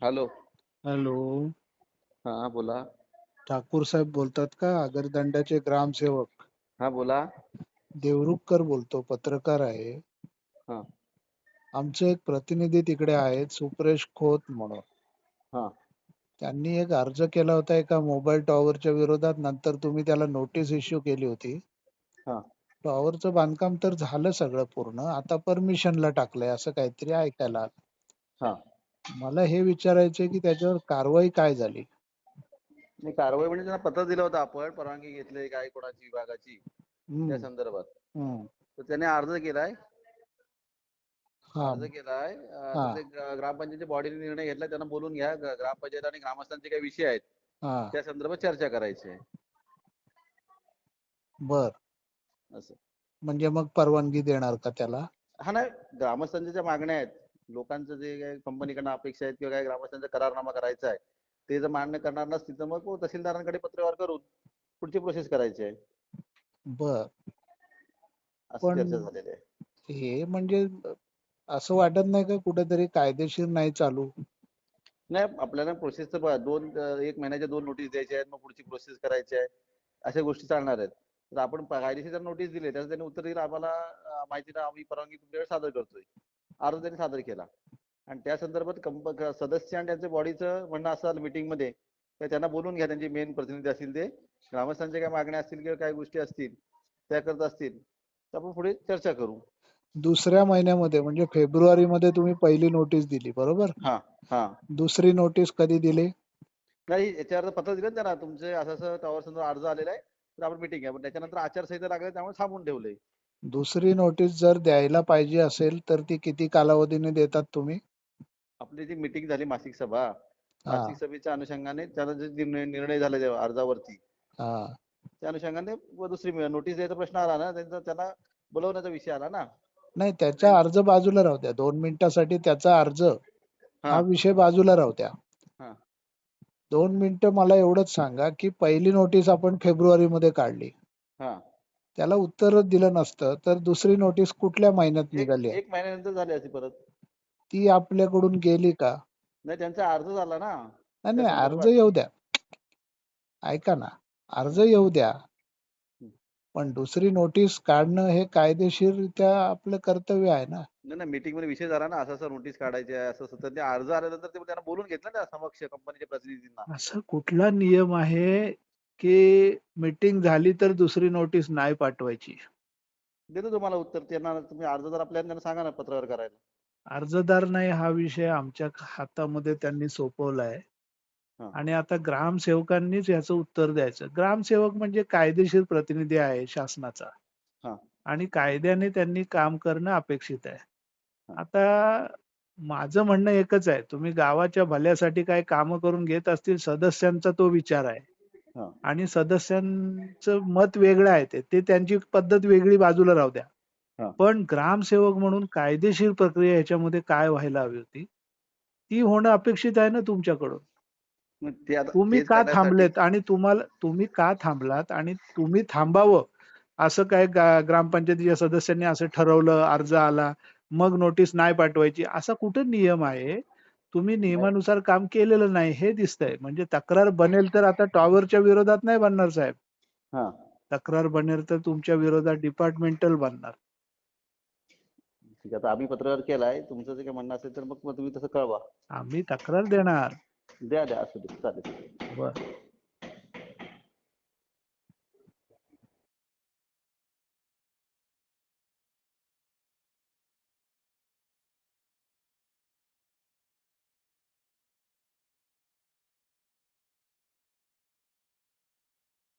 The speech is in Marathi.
हॅलो. हॅलो. हा बोला. ठाकूर साहेब बोलतात का? आगरदांड्याचे ग्रामसेवक. हा बोला. देवरुखकर बोलतो पत्रकार आहे. हा. आमचे एक प्रतिनिधी तिकडे आहेत सुप्रेश खोत म्हणून. हा. त्यांनी एक अर्ज केला होता एका मोबाईल टॉवरच्या विरोधात नंतर तुम्ही त्याला नोटीस इश्यू केली होती. हा. टॉवरचं बांधकाम तर झालं सगळं पूर्ण आता परमिशनला टाकलंय असं काहीतरी ऐकायला आलं. हा. मला हे विचारायचंय की त्याच्यावर कारवाई काय झाली? नाही कारवाई म्हणजे त्यांना पत्र दिलं होतं आपण परवानगी घेतली काय कोणाची विभागाची हम्म, त्या संदर्भात. हम्म. तर त्याने अर्ज केलाय. हा. अर्ज केलाय. अं, हा. तर ते ग्रा- ग्रामपंचायतीच्या बॉडीने निर्णय घेतला त्यांना बोलून घ्या. ग्रामपंचायत आणि ग्रामस्थांचे काही विषय आहेत हा. त्या संदर्भात चर्चा करायची आहे. बर. असं. म्हणजे मग परवानगी देणार का त्याला? हा नाही. ग्रामस्थांच्या ज्या मागण्या आहेत लोकांचं जे काही कंपनीकडनं अपेक्षा आहेत किंवा काही ग्रामस्थांचा करारनामा करायचा आहे ते जर मान्य करणार नसतील तर मग तहसीलदारांकडे पत्रव्यवहार करून पुढची प्रोसेस करायची आहे. बर. पण- चर्चा झालेली आहे. हे म्हणजे असं वाटत नाही का कुठेतरी कायदेशीर नाही चालू? नाही आपल्याला प्रोसेस तर दोन एक महिन्याच्या दोन नोटीस द्यायच्या आहेत मग पुढची प्रोसेस करायची आहे अशा गोष्टी चालणार आहेत. तर आपण कायदेशीर जर नोटीस दिली त्याचं त्यांनी उत्तर दिलं आम्हाला माहिती आम्ही परवानगी तुमच्याकडे सादर करतोय. अर्ज त्यांनी सादर केला. आणि त्या संदर्भात कंप सदस्य आणि त्यांच्या बॉडीचं म्हणणं असं आलं meeting मध्ये तर त्यांना बोलून घ्या त्यांचे मेन प्रतिनिधी असतील ते. ग्रामस्थांच्या काय मागण्या असतील किंवा काय गोष्टी असतील त्या करत असतील. तर आपण पुढे चर्चा करू. दुसऱ्या महिन्यामध्ये म्हणजे फेब्रुवारी मध्ये तुम्ही पहिली नोटीस दिली बरोबर? हा हा. दुसरी नोटीस कधी दिली? नाही याच्यावर पत्र दिलं त्यांना तुमचे असं असं टॉवर संदर्भात अर्ज आलेला आहे तर आपण मिटिंग घ्या पण त्याच्यानंतर आचारसंहिता लागली त्यामुळे थांबून ठेवलंय. दुसरी नोटीस जर द्यायला पाहिजे असेल तर ती किती कालावधीने देतात तुम्ही? आपली जी मिटिंग झाली मासिक सभा हा. मासिक सभेच्या अनुषंगाने त्याला जे निर्णय निर्णय झाले अर्जावरती हा. त्या अनुषंगाने व दुसरी नोटीस द्यायचा प्रश्न आला ना त्यांचा त्यांना बोलवण्याचा विषय आला ना. नाही त्याचा अर्ज बाजूला राहू द्या. दोन मिनिटासाठी त्याचा अर्ज हा. हा विषय बाजूला राहू द्या. हा. दोन मिनिटं मला एवढंच सांगा की पहिली नोटीस आपण फेब्रुवारी मध्ये काढली. हा. त्याला उत्तरच दिलं नसतं तर दुसरी नोटीस कुठल्या महिन्यात एक निघाली आहे? एक महिन्यानंतर झाली अशी परत. ती आपल्याकडून गेली का? नाही त्यांचा अर्ज झाला ना. नाही नाही अर्ज. येऊ द्या. ऐका ना अर्ज येऊ द्या. पण दुसरी नोटीस काढणं हे कायदेशीररित्या आपलं कर्तव्य आहे ना. नाही नाही मीटिंगमध्ये विषय झाला ना असं असं नोटीस काढायची आहे असं असं. तर ते अर्ज आल्यानंतर ते त्यांना बोलून घेतलं ना समक्ष कंपनीच्या प्रतिनिधींना. असं कुठला नियम आहे की मीटिंग झाली तर दुसरी नोटीस नाही पाठवायची देतो तुम्हाला उत्तर त्यांना तुम्ही अर्जदार आपल्या त्यांना सांगा ना पत्रावर करायला अर्जदार नाही हा विषय आमच्या हातामध्ये त्यांनी सोपवलाय. आणि आता ग्रामसेवकांनीच याचं उत्तर द्यायचं ग्रामसेवक म्हणजे कायदेशीर प्रतिनिधी आहे शासनाचा. आणि कायद्याने त्यांनी काम करणं अपेक्षित आहे. आता माझं म्हणणं एकच आहे तुम्ही गावाच्या भल्यासाठी काय कामं करून घेत असतील सदस्यांचा तो विचार आहे. आणि सदस्यांचं मत वेगळं आहे ते. ते त्यांची पद्धत वेगळी बाजूला राहू द्या. पण ग्रामसेवक म्हणून कायदेशीर प्रक्रिया याच्यामध्ये काय व्हायला हवी होती? ती होणं अपेक्षित आहे ना तुमच्याकडून? तुम्ही का थांबलेत आणि तुम्हाला तुम्ही का थांबलात आणि तुम्ही थांबावं? असं काय ग्रामपंचायतीच्या सदस्यांनी असं ठरवलं अर्ज आला मग नोटीस नाही पाठवायची? असा कुठं नियम आहे? तुम्ही नियमानुसार काम केलेलं नाही हे दिसतंय. म्हणजे तक्रार बनेल तर आता टॉवरच्या विरोधात नाही बनणार साहेब. हा. तक्रार बनेल तर तुमच्या विरोधात डिपार्टमेंटल बनणार. ठीक आहे आता आम्ही पत्रावर केलाय तुमचं जे काही म्हणणं असेल तर मग मग तुम्ही तसं कळवा. आम्ही तक्रार देणार. द्या द्या असू दे चालेल. बर.